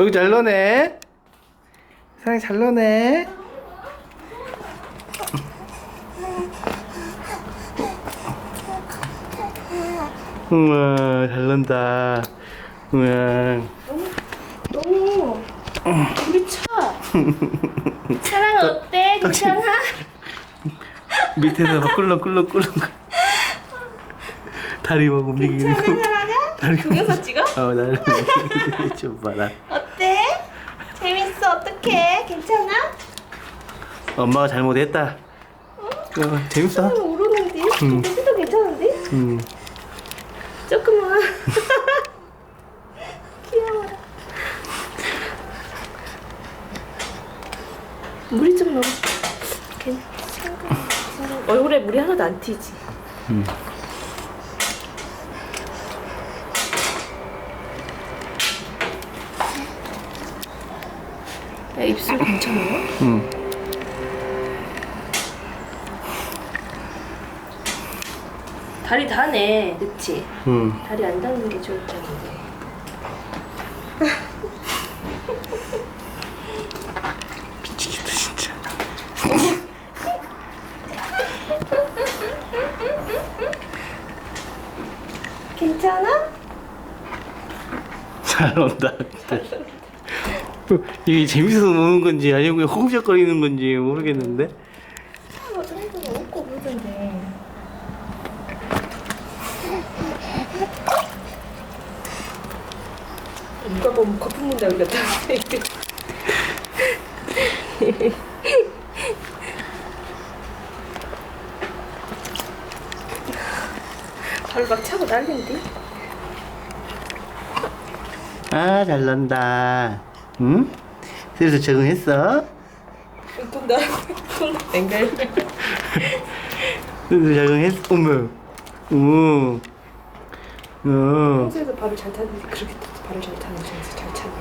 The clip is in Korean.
여기 잘 노네. 사랑이 잘 노네. 우와, 잘 논다. 우와. 너무 우리 차. 사랑 어때? 괜찮아? 밑에서 막 꿀렁꿀렁꿀렁. 다리 막 움직이고. 괜찮아 사랑아? 다리 동영상 찍어? 어, 나를 좀 봐라. 재밌어 어떡해? 괜찮아? 엄마가 잘못했다. 어, 재밌어. 사랑 오르는데? 음. 진짜 괜찮은데? 음. 조금만 귀여워라 물이 좀 너무 괜찮아 얼굴에 물이 하나도 안 튀지 음. 야 입술 괜찮아요? 음. 다리 다네 그치? 음. 다리 안 닿는 게 좋을 텐데 미치겠다 진짜. 괜찮아? 잘 논다. 이게 재밌어서 노는 건지 아니면 허우적거리는 건지 모르겠는데. 그러던데 누가 보면 거품 문다 그랬다 바로 막 차고 난리인데 아, 잘 논다. 응? 슬슬 적응했어? 돈다 앵글 슬슬 적응했어? 어머. 오. 어. 평소에도 발을 잘 타는데 그렇게 발을 잘 타는 중에서 잘 차네